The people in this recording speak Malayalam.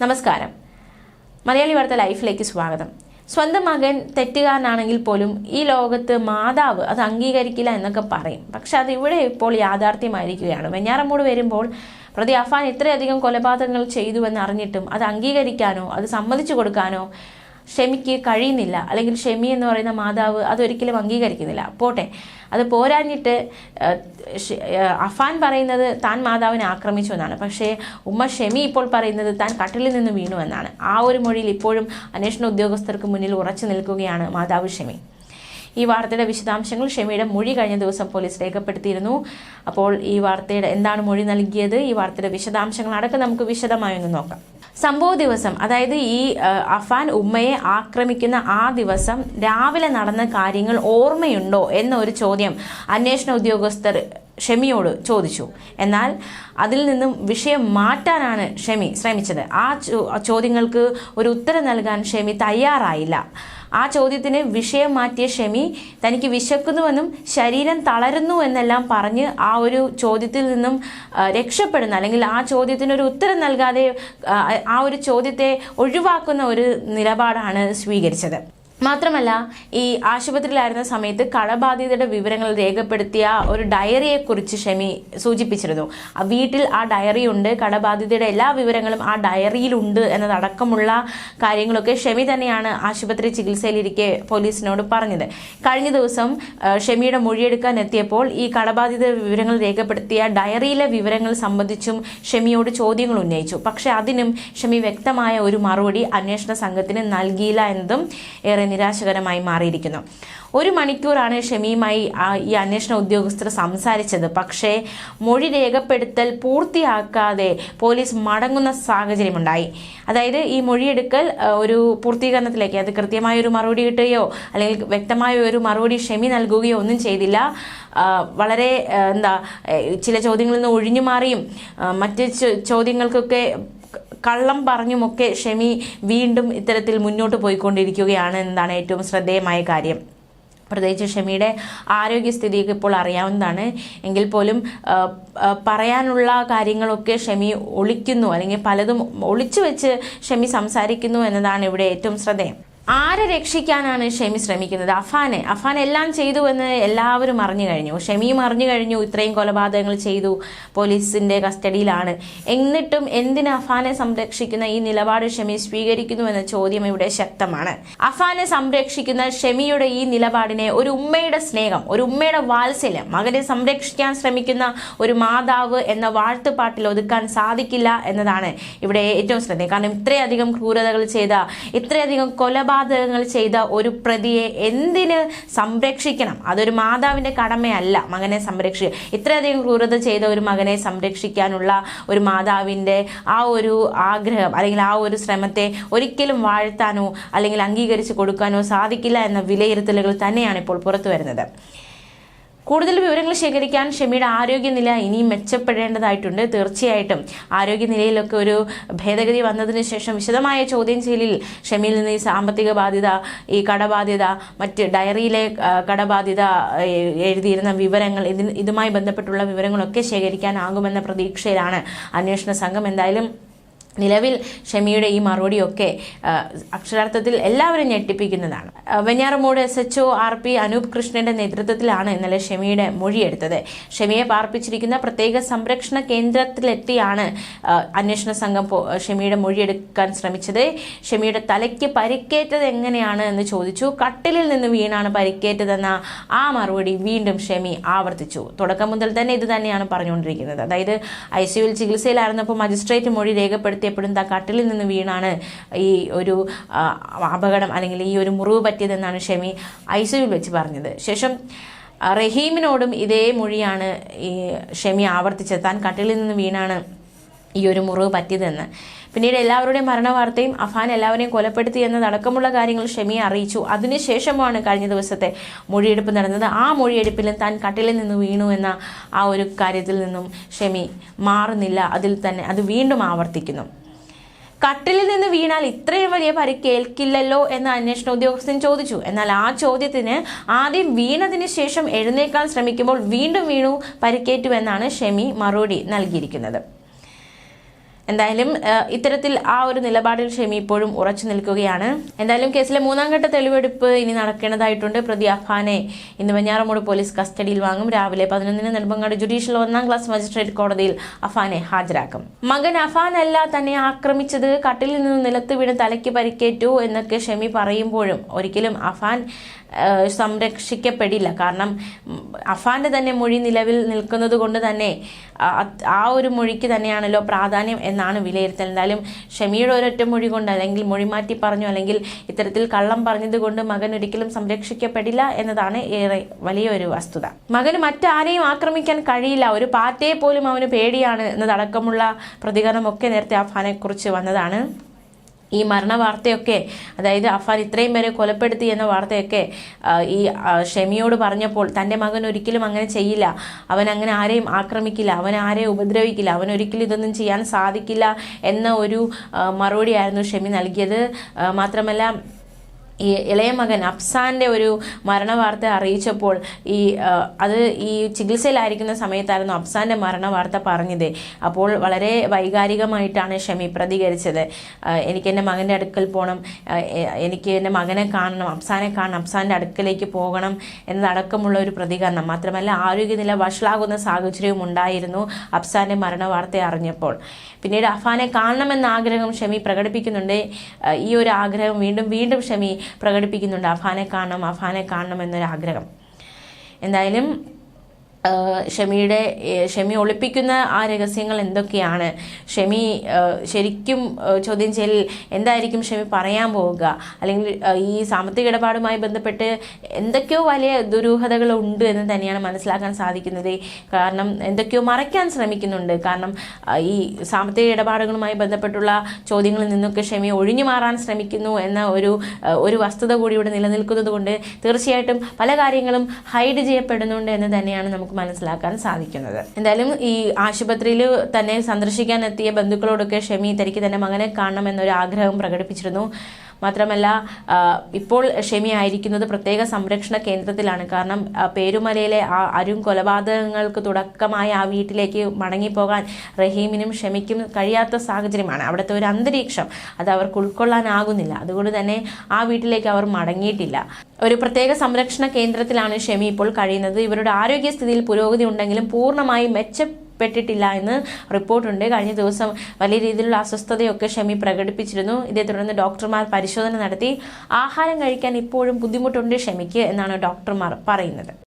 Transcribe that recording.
നമസ്കാരം. മലയാളി വാർത്ത ലൈഫിലേക്ക് സ്വാഗതം. സ്വന്തം മകൻ തെറ്റുകാരനാണെങ്കിൽ പോലും ഈ ലോകത്ത് മാതാവ് അത് അംഗീകരിക്കില്ല എന്നൊക്കെ പറയും. പക്ഷെ അത് ഇവിടെ ഇപ്പോൾ യാഥാർത്ഥ്യമായിരിക്കുകയാണ്. വെഞ്ഞാറമ്മൂട് വരുമ്പോൾ പ്രതി അഫാൻ ഇത്രയധികം കൊലപാതകങ്ങൾ ചെയ്തുവെന്ന് അറിഞ്ഞിട്ടും അത് അംഗീകരിക്കാനോ അത് സമ്മതിച്ചു കൊടുക്കാനോ ഷെമിക്ക് കഴിയുന്നില്ല. അല്ലെങ്കിൽ ഷെമി എന്ന് പറയുന്ന മാതാവ് അതൊരിക്കലും അംഗീകരിക്കുന്നില്ല. പോട്ടെ. അത് പോരാഞ്ഞിട്ട് അഫാൻ പറയുന്നത് താൻ മാതാവിനെ ആക്രമിച്ചു എന്നാണ്. പക്ഷേ ഉമ്മ ഷെമി ഇപ്പോൾ പറയുന്നത് താൻ കട്ടിലിൽ നിന്ന് വീണു എന്നാണ്. ആ ഒരു മൊഴിയിൽ ഇപ്പോഴും അന്വേഷണ ഉദ്യോഗസ്ഥർക്ക് മുന്നിൽ ഉറച്ചു നിൽക്കുകയാണ് മാതാവ് ഷെമി ഈ വാർത്തയുടെ വിശദാംശങ്ങൾ ഷെമിയുടെ മൊഴി കഴിഞ്ഞ ദിവസം പോലീസ് രേഖപ്പെടുത്തിയിരുന്നു. അപ്പോൾ ഈ വാർത്തയുടെ എന്താണ് മൊഴി നൽകിയത്? ഈ വാർത്തയുടെ വിശദാംശങ്ങൾ അടക്കം നമുക്ക് വിശദമായി ഒന്ന് നോക്കാം. സംഭവ ദിവസം അതായത് ഈ അഫാൻ ഉമ്മയെ ആക്രമിക്കുന്ന ആ ദിവസം രാവിലെ നടന്ന കാര്യങ്ങൾ ഓർമ്മയുണ്ടോ എന്നൊരു ചോദ്യം അന്വേഷണ ഉദ്യോഗസ്ഥർ ഷെമിയോട് ചോദിച്ചു. എന്നാൽ അതിൽ നിന്നും വിഷയം മാറ്റാനാണ് ഷെമി ശ്രമിച്ചത്. ആ ചോദ്യങ്ങൾക്ക് ഒരു ഉത്തരം നൽകാൻ ഷെമി തയ്യാറായില്ല. ആ ചോദ്യത്തിന് വിഷയം മാറ്റിയ ഷെമി തനിക്ക് വിശക്കുന്നുവെന്നും ശരീരം തളരുന്നു എന്നെല്ലാം പറഞ്ഞ് ആ ഒരു ചോദ്യത്തിൽ നിന്നും രക്ഷപ്പെടുന്ന അല്ലെങ്കിൽ ആ ചോദ്യത്തിന് ഒരു ഉത്തരം നൽകാതെ ആ ഒരു ചോദ്യത്തെ ഒഴിവാക്കുന്ന ഒരു നിലപാടാണ് സ്വീകരിച്ചത്. മാത്രമല്ല ഈ ആശുപത്രിയിലായിരുന്ന സമയത്ത് കടബാധിതയുടെ വിവരങ്ങൾ രേഖപ്പെടുത്തിയ ഒരു ഡയറിയെക്കുറിച്ച് ഷെമി സൂചിപ്പിച്ചിരുന്നു. വീട്ടിൽ ആ ഡയറി ഉണ്ട് കടബാധിതയുടെ എല്ലാ വിവരങ്ങളും ആ ഡയറിയിലുണ്ട് എന്നതടക്കമുള്ള കാര്യങ്ങളൊക്കെ ഷെമി തന്നെയാണ് ആശുപത്രി ചികിത്സയിലിരിക്കെ പോലീസിനോട് പറഞ്ഞത്. കഴിഞ്ഞ ദിവസം ഷെമിയുടെ മൊഴിയെടുക്കാൻ എത്തിയപ്പോൾ ഈ കടബാധിത വിവരങ്ങൾ രേഖപ്പെടുത്തിയ ഡയറിയിലെ വിവരങ്ങൾ സംബന്ധിച്ചും ഷെമിയോട് ചോദ്യങ്ങൾ ഉന്നയിച്ചു. പക്ഷേ അതിനും ഷെമി വ്യക്തമായ ഒരു മറുപടി അന്വേഷണ സംഘത്തിന് നൽകിയില്ല എന്നതും ഏറെ നിരാശകരമായി മാറിയിരിക്കുന്നു. ഒരു മണിക്കൂറാണ് ഷെമിയുമായി ഈ അന്വേഷണ ഉദ്യോഗസ്ഥർ സംസാരിച്ചത്. പക്ഷേ മൊഴി രേഖപ്പെടുത്തൽ പൂർത്തിയാക്കാതെ പോലീസ് മടങ്ങുന്ന സാഹചര്യമുണ്ടായി. അതായത് ഈ മൊഴിയെടുക്കൽ ഒരു പൂർത്തീകരണത്തിലേക്ക് അത് കൃത്യമായ ഒരു മറുപടി കിട്ടുകയോ അല്ലെങ്കിൽ വ്യക്തമായ ഒരു മറുപടി ഷെമി നൽകുകയോ ഒന്നും ചെയ്തില്ല. വളരെ എന്താ ചില ചോദ്യങ്ങളിൽ നിന്ന് ഒഴിഞ്ഞു മാറിയും. മറ്റ് ചോദ്യങ്ങൾക്കൊക്കെ കള്ളം പറഞ്ഞുമൊക്കെ ഷെമി വീണ്ടും ഇത്തരത്തിൽ മുന്നോട്ട് പോയിക്കൊണ്ടിരിക്കുകയാണ് എന്നതാണ് ഏറ്റവും ശ്രദ്ധേയമായ കാര്യം. പ്രത്യേകിച്ച് ഷെമിയുടെ ആരോഗ്യസ്ഥിതിയൊക്കെ ഇപ്പോൾ അറിയാവുന്നതാണ്. എങ്കിൽ പോലും പറയാനുള്ള കാര്യങ്ങളൊക്കെ ഷെമി ഒളിക്കുന്നു. അല്ലെങ്കിൽ പലതും ഒളിച്ചു വെച്ച് ഷെമി സംസാരിക്കുന്നു എന്നതാണ് ഇവിടെ ഏറ്റവും ശ്രദ്ധേയം. ആരെ രക്ഷിക്കാനാണ് ഷെമി ശ്രമിക്കുന്നത്? അഫാനെ. അഫാൻ എല്ലാം ചെയ്തു എന്ന് എല്ലാവരും അറിഞ്ഞു കഴിഞ്ഞു. ഷെമിയും അറിഞ്ഞു കഴിഞ്ഞു. ഇത്രയും കൊലപാതകങ്ങൾ ചെയ്തു പോലീസിന്റെ കസ്റ്റഡിയിലാണ്. എന്നിട്ടും എന്തിന് അഫാനെ സംരക്ഷിക്കുന്ന ഈ നിലപാട് ഷെമി സ്വീകരിക്കുന്നു എന്ന ചോദ്യം ഇവിടെ ശക്തമാണ്. അഫാനെ സംരക്ഷിക്കുന്ന ഷെമിയുടെ ഈ നിലപാടിനെ ഒരു ഉമ്മയുടെ സ്നേഹം ഒരു ഉമ്മയുടെ വാത്സല്യം മകനെ സംരക്ഷിക്കാൻ ശ്രമിക്കുന്ന ഒരു മാതാവ് എന്ന വാഴ്ത്തുപാട്ടിൽ ഒതുക്കാൻ സാധിക്കില്ല എന്നതാണ് ഇവിടെ ഏറ്റവും ശ്രദ്ധേയം. കാരണം ഇത്രയധികം ക്രൂരതകൾ ചെയ്ത ഇത്രയധികം കൊലപാതകങ്ങൾ ചെയ്ത ഒരു പ്രതിയെ എന്തിന് സംരക്ഷിക്കണം? അതൊരു മാതാവിന്റെ കടമയല്ല മകനെ സംരക്ഷിക്കുക. ഇത്രയധികം ക്രൂരത ചെയ്ത ഒരു മകനെ സംരക്ഷിക്കാനുള്ള ഒരു മാതാവിന്റെ ആ ഒരു ആഗ്രഹം അല്ലെങ്കിൽ ആ ഒരു ശ്രമത്തെ ഒരിക്കലും വാഴ്ത്താനോ അല്ലെങ്കിൽ അംഗീകരിച്ച് കൊടുക്കാനോ സാധിക്കില്ല എന്ന വിലയിരുത്തലുകൾ തന്നെയാണ് ഇപ്പോൾ പുറത്തു വരുന്നത്. കൂടുതൽ വിവരങ്ങൾ ശേഖരിക്കാൻ ഷെമിയുടെ ആരോഗ്യനില ഇനിയും മെച്ചപ്പെടേണ്ടതായിട്ടുണ്ട്. തീർച്ചയായിട്ടും ആരോഗ്യനിലയിലൊക്കെ ഒരു ഭേദഗതി വന്നതിന് ശേഷം വിശദമായ ചോദ്യം ചെയ്യലിൽ ഷെമിയിൽ നിന്ന് ഈ സാമ്പത്തിക ബാധ്യത ഈ കടബാധ്യത മറ്റ് ഡയറിയിലെ കടബാധ്യത എഴുതിയിരുന്ന വിവരങ്ങൾ ഇതിന് ഇതുമായി ബന്ധപ്പെട്ടുള്ള വിവരങ്ങളൊക്കെ ശേഖരിക്കാനാകുമെന്ന പ്രതീക്ഷയിലാണ് അന്വേഷണ സംഘം. എന്തായാലും നിലവിൽ ഷമിയുടെ ഈ മറുപടിയൊക്കെ അക്ഷരാർത്ഥത്തിൽ എല്ലാവരും ഞെട്ടിപ്പിക്കുന്നതാണ്. Venjaramoodu S H O R P Anoop കൃഷ്ണന്റെ നേതൃത്വത്തിലാണ് ഇന്നലെ ഷമിയുടെ മൊഴിയെടുത്തത് ഷമിയെ പാർപ്പിച്ചിരിക്കുന്ന പ്രത്യേക സംരക്ഷണ കേന്ദ്രത്തിലെത്തിയാണ് അന്വേഷണ സംഘം ഷമിയുടെ മൊഴിയെടുക്കാൻ ശ്രമിച്ചത്. ഷമിയുടെ തലയ്ക്ക് പരിക്കേറ്റത് എങ്ങനെയാണ് എന്ന് ചോദിച്ചു. കട്ടിലിൽ നിന്ന് വീണാണ് പരിക്കേറ്റതെന്ന ആ മറുപടി വീണ്ടും ഷെമി ആവർത്തിച്ചു. തുടക്കം മുതൽ തന്നെ ഇത് തന്നെയാണ് പറഞ്ഞുകൊണ്ടിരിക്കുന്നത്. അതായത് ഐ സിയുവിൽ ചികിത്സയിലായിരുന്നപ്പോൾ മജിസ്ട്രേറ്റ് മൊഴി രേഖപ്പെടുത്തിയപ്പോഴും താ കട്ടിലിൽ നിന്ന് വീണാണ് ഈ ഒരു ആ, അപകടം അല്ലെങ്കിൽ ഈ ഒരു മുറിവ് പറ്റിയതെന്നാണ് ഷെമി ഐ വെച്ച് പറഞ്ഞത്. ശേഷം ആ, റഹീമിനോടും ഇതേ മൊഴിയാണ് ഈ ഷെമി ആവർത്തിച്ചത്. താൻ കട്ടിലിൽ നിന്ന് വീണാണ് ഈ ഒരു മുറിവ് പറ്റിയതെന്ന്. പിന്നീട് എല്ലാവരുടെയും മരണവാർത്തയും അഫാൻ എല്ലാവരെയും കൊലപ്പെടുത്തി എന്നതടക്കമുള്ള കാര്യങ്ങൾ ഷെമിയെ അറിയിച്ചു. അതിനുശേഷമാണ് കഴിഞ്ഞ ദിവസത്തെ മൊഴിയെടുപ്പ് നടന്നത്. ആ മൊഴിയെടുപ്പിലും താൻ കട്ടിലിൽ നിന്ന് വീണു എന്ന ആ ഒരു കാര്യത്തിൽ നിന്നും ഷെമി മാറുന്നില്ല. അതിൽ തന്നെ അത് വീണ്ടും ആവർത്തിക്കുന്നു. കട്ടിലിൽ നിന്ന് വീണാൽ ഇത്രയും വലിയ പരിക്കേൽക്കില്ലല്ലോ എന്ന് അന്വേഷണ ഉദ്യോഗസ്ഥൻ ചോദിച്ചു. എന്നാൽ ആ ചോദ്യത്തിന് ആദ്യം വീണതിന് ശേഷം എഴുന്നേൽക്കാൻ ശ്രമിക്കുമ്പോൾ വീണ്ടും വീണു പരിക്കേറ്റുവെന്നാണ് ഷെമി മറുപടി നൽകിയിരിക്കുന്നത്. എന്തായാലും ഇത്തരത്തിൽ ആ ഒരു നിലപാടിൽ ഷെമി ഇപ്പോഴും ഉറച്ചു നിൽക്കുകയാണ്. എന്തായാലും കേസിലെ മൂന്നാം ഘട്ട തെളിവെടുപ്പ് ഇനി നടക്കേണ്ടതായിട്ടുണ്ട്. പ്രതി അഫാനെ ഇന്ന് വെഞ്ഞാറമൂട് പോലീസ് കസ്റ്റഡിയിൽ വാങ്ങും. രാവിലെ പതിനൊന്നിന് നെടുമ്പങ്ങാട് ജുഡീഷ്യൽ ഒന്നാം ക്ലാസ് മജിസ്ട്രേറ്റ് കോടതിയിൽ അഫാനെ ഹാജരാക്കും. മകൻ അഫാനല്ല തന്നെ ആക്രമിച്ചത്. കട്ടിലിൽ നിന്ന് നിലത്ത് വീണ് തലയ്ക്ക് പരിക്കേറ്റു എന്നൊക്കെ ഷെമി പറയുമ്പോഴും ഒരിക്കലും അഫാൻ സംരക്ഷിക്കപ്പെടില്ല. കാരണം അഫാന്റെ തന്നെ മൊഴി നിലവിൽ നിൽക്കുന്നത് കൊണ്ട് തന്നെ ആ- ഒരു മൊഴിക്ക് തന്നെയാണല്ലോ പ്രാധാന്യം എന്നാണ് വിലയിരുത്തൽ. എന്തായാലും ഷമിയുടെ ഒരൊറ്റ മൊഴി കൊണ്ട് അല്ലെങ്കിൽ മൊഴി മാറ്റി പറഞ്ഞു അല്ലെങ്കിൽ ഇത്തരത്തിൽ കള്ളം പറഞ്ഞതുകൊണ്ട് മകൻ ഒരിക്കലും സംരക്ഷിക്കപ്പെടില്ല എന്നതാണ് ഏറെ വലിയൊരു വസ്തുത. മകന് മറ്റാരെയും ആക്രമിക്കാൻ കഴിയില്ല. ഒരു പാറ്റയെ പോലും അവന് പേടിയാണ് എന്നതടക്കമുള്ള പ്രതികരണമൊക്കെ നേരത്തെ അഫാനെ കുറിച്ച് വന്നതാണ്. ഈ മരണ വാർത്തയൊക്കെ അതായത് അഫാൻ ഇത്രയും പേരെ കൊലപ്പെടുത്തി എന്ന വാർത്തയൊക്കെ ഈ ഷെമിയോട് പറഞ്ഞപ്പോൾ തന്റെ മകൻ ഒരിക്കലും അങ്ങനെ ചെയ്യില്ല. അവൻ അങ്ങനെ ആരെയും ആക്രമിക്കില്ല. അവൻ ആരെയും ഉപദ്രവിക്കില്ല. അവൻ ഒരിക്കലും ഇതൊന്നും ചെയ്യാൻ സാധിക്കില്ല എന്ന ഒരു മറുപടിയായിരുന്നു ഷെമി നൽകിയത്. മാത്രമല്ല ഈ ഇളയ മകൻ അഫ്സാന്റെ ഒരു മരണ വാർത്ത അറിയിച്ചപ്പോൾ ഈ അത് ഈ ചികിത്സയിലായിരിക്കുന്ന സമയത്തായിരുന്നു അഫ്സാന്റെ മരണ വാർത്ത പറഞ്ഞത്. അപ്പോൾ വളരെ വൈകാരികമായിട്ടാണ് ഷമി പ്രതികരിച്ചത്. എനിക്ക് എന്റെ മകന്റെ അടുക്കൽ പോകണം എനിക്ക് എന്റെ മകനെ കാണണം അഫ്സാനെ കാണണം അഫ്സാന്റെ അടുക്കലേക്ക് പോകണം എന്നതടക്കമുള്ള ഒരു പ്രതികരണം. മാത്രമല്ല ആരോഗ്യനില വഷളാകുന്ന സാഹചര്യവും ഉണ്ടായിരുന്നു അഫ്സാന്റെ മരണ വാർത്ത അറിഞ്ഞപ്പോൾ. പിന്നീട് അഫാനെ കാണണമെന്ന ആഗ്രഹം ഷമി പ്രകടിപ്പിക്കുന്നുണ്ട്. ഈ ഒരു ആഗ്രഹം വീണ്ടും വീണ്ടും ഷമി പ്രകടിപ്പിക്കുന്നുണ്ട്. അഫാനെ കാണണം അഫാനെ കാണണം എന്നൊരാഗ്രഹം. എന്തായാലും ഷമിയുടെ ഷമി ഒളിപ്പിക്കുന്ന ആ രഹസ്യങ്ങൾ എന്തൊക്കെയാണ്? ഷമി ശരിക്കും ചോദ്യം ചെയ്യൽ എന്തായിരിക്കും ഷമി പറയാൻ പോവുക? അല്ലെങ്കിൽ ഈ സാമ്പത്തിക ഇടപാടുമായി ബന്ധപ്പെട്ട് എന്തൊക്കെയോ വലിയ ദുരൂഹതകൾ ഉണ്ട് എന്ന് തന്നെയാണ് മനസ്സിലാക്കാൻ സാധിക്കുന്നത്. കാരണം എന്തൊക്കെയോ മറയ്ക്കാൻ ശ്രമിക്കുന്നുണ്ട്. കാരണം ഈ സാമ്പത്തിക ഇടപാടുകളുമായി ബന്ധപ്പെട്ടുള്ള ചോദ്യങ്ങളിൽ നിന്നൊക്കെ ഷമി ഒഴിഞ്ഞു മാറാൻ ശ്രമിക്കുന്നു എന്ന ഒരു ഒരു വസ്തുത കൂടി ഇവിടെ നിലനിൽക്കുന്നത് കൊണ്ട് തീർച്ചയായിട്ടും പല കാര്യങ്ങളും ഹൈഡ് ചെയ്യപ്പെടുന്നുണ്ട് എന്ന് തന്നെയാണ് നമുക്ക് മനസ്സിലാക്കാൻ സാധിക്കുന്നത്. എന്തായാലും ഈ ആശുപത്രിയിൽ തന്നെ സന്ദർശിക്കാൻ എത്തിയ ബന്ധുക്കളോടൊക്കെ ഷമി തനിക്ക് തന്നെ മകനെ കാണണം എന്നൊരു ആഗ്രഹം പ്രകടിപ്പിച്ചിരുന്നു. മാത്രമല്ല ഇപ്പോൾ ഷെമി ആയിരിക്കുന്നത് പ്രത്യേക സംരക്ഷണ കേന്ദ്രത്തിലാണ്. കാരണം പേരുമലയിലെ ആ അരും കൊലപാതകങ്ങൾക്ക് തുടക്കമായ ആ വീട്ടിലേക്ക് മടങ്ങിപ്പോകാൻ റഹീമിനും ഷെമിക്കും കഴിയാത്ത സാഹചര്യമാണ്. അവിടുത്തെ ഒരു അന്തരീക്ഷം അത് അവർക്ക് ഉൾക്കൊള്ളാനാകുന്നില്ല. അതുകൊണ്ട് തന്നെ ആ വീട്ടിലേക്ക് അവർ മടങ്ങിയിട്ടില്ല. ഒരു പ്രത്യേക സംരക്ഷണ കേന്ദ്രത്തിലാണ് ഷെമി ഇപ്പോൾ കഴിയുന്നത്. ഇവരുടെ ആരോഗ്യസ്ഥിതിയിൽ പുരോഗതി ഉണ്ടെങ്കിലും പൂർണമായി മെച്ചപ്പെട്ടിട്ടില്ല എന്ന് റിപ്പോർട്ടുണ്ട്. കഴിഞ്ഞ ദിവസം വലിയ രീതിയിലുള്ള അസ്വസ്ഥതയൊക്കെ ഷമി പ്രകടിപ്പിച്ചിരുന്നു. ഇതേ തുടർന്ന് ഡോക്ടർമാർ പരിശോധന നടത്തി. ആഹാരം കഴിക്കാൻ ഇപ്പോഴും ബുദ്ധിമുട്ടുണ്ട് ഷമിക്ക് എന്നാണ് ഡോക്ടർമാർ പറയുന്നത്.